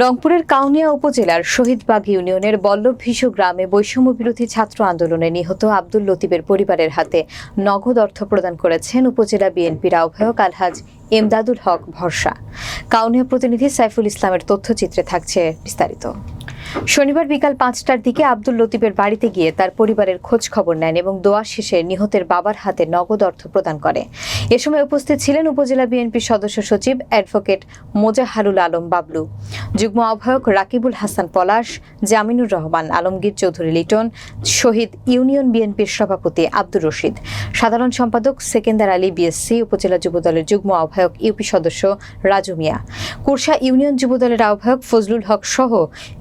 রংপুরের কাউনিয়া উপজেলার শহীদবাগ ইউনিয়নের বল্লভীষ গ্রামে বৈষম্য বিরোধী ছাত্র আন্দোলনে নিহত আব্দুল লতিবের পরিবারের হাতে নগদ অর্থ প্রদান করেছেন উপজেলা বিএনপির আহ্বায়ক আলহাজ এমদাদুল হক ভরসা। কাউনিয়া প্রতিনিধি সাইফুল ইসলামের তথ্যচিত্রে থাকছে বিস্তারিত। শনিবার বিকাল পাঁচটার দিকে আব্দুল লতিফের বাড়িতে গিয়ে তার পরিবারের খোঁজ খবর নেন এবং দোয়া শেষে নিহতের বাবার হাতে নগদ অর্থ প্রদান করে। এ সময় উপস্থিত ছিলেন উপজেলা বিএনপির সদস্য সচিব অ্যাডভোকেট মোজাহারুল আলম বাবলু, যুগ্ম আহ্বায়ক রাকিবুল হাসান পলাশ, জামিনুর রহমান, আলমগীর চৌধুরী লিটন, শহীদ ইউনিয়ন বিএনপির সভাপতি আব্দুর রশিদ। সাধারণ সম্পাদক সেকেন্দার আলী বিএসসি, উপজেলা যুবদলের যুগ্ম আহ্বায়ক ইউপি সদস্য রাজু মিয়া। কুরসা ইউনিয়ন যুবদলের আহ্বায়ক ফজলুল হক সহ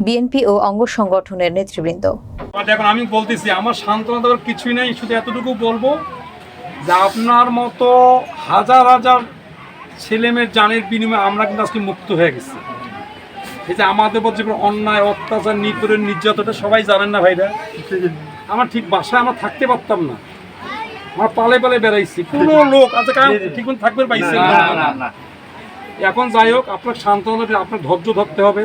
বিএনপি ও অঙ্গ সংগঠনের নেতৃবৃন্দ। বাট এখন আমি বলতেছি আমার সান্ত্বনা দেওয়ার কিছুই নেই শুধু এতটুকু বলব যে আপনার মতো হাজার হাজার ছেলেমেয়ের জানের বিনিময়ে আমরা কিন্তু আজকে মুক্ত হয়ে গেছি। এই যে আমাদের উপর যে অন্যায় অত্যাচার নিপীড়ন নির্যাতনটা সবাই জানেন না ভাইরা। আমার ঠিক বাসায় আমরা থাকতে পারতাম না। আমরা পালে পালে বেড়াইছি। কোনো লোক আজকে কারণ ঠিক থাকবে পাইছে এখন যাই হোক আপনার সান্ত্বনা আপনার ধৈর্য ধরতে হবে।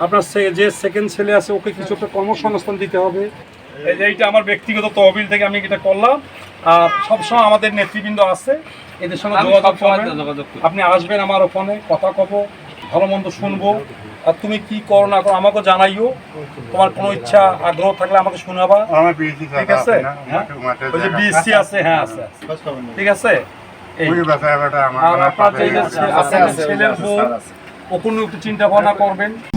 আপনার সে- যে সেকেন্ড ছেলে আছে ওকে কিছু একটা কর্মসংস্থান দিতে হবে। এই যে এইটা আমার ব্যক্তিগত তহবিল থেকে আমি এটা করলাম। আর সবসময় আমাদের নেতৃবৃন্দ আছে এদের সঙ্গে যোগাযোগ করবেন। আপনি আসবেন আমার ওখানে কথা কব ভালো মন্দ শুনব। আর তুমি কি করো না করো আমাকে জানাইও। তোমার কোনো ইচ্ছা আগ্রহ থাকলে আমাকে শোনাবা। ঠিক আছে? হ্যাঁ? ওই যে বিএসসি আছে হ্যাঁ আছে। ঠিক আছে? আপনার যে আপনাদের ছেলের বউ ও কোনো একটু চিন্তা ভাবনা করবেন।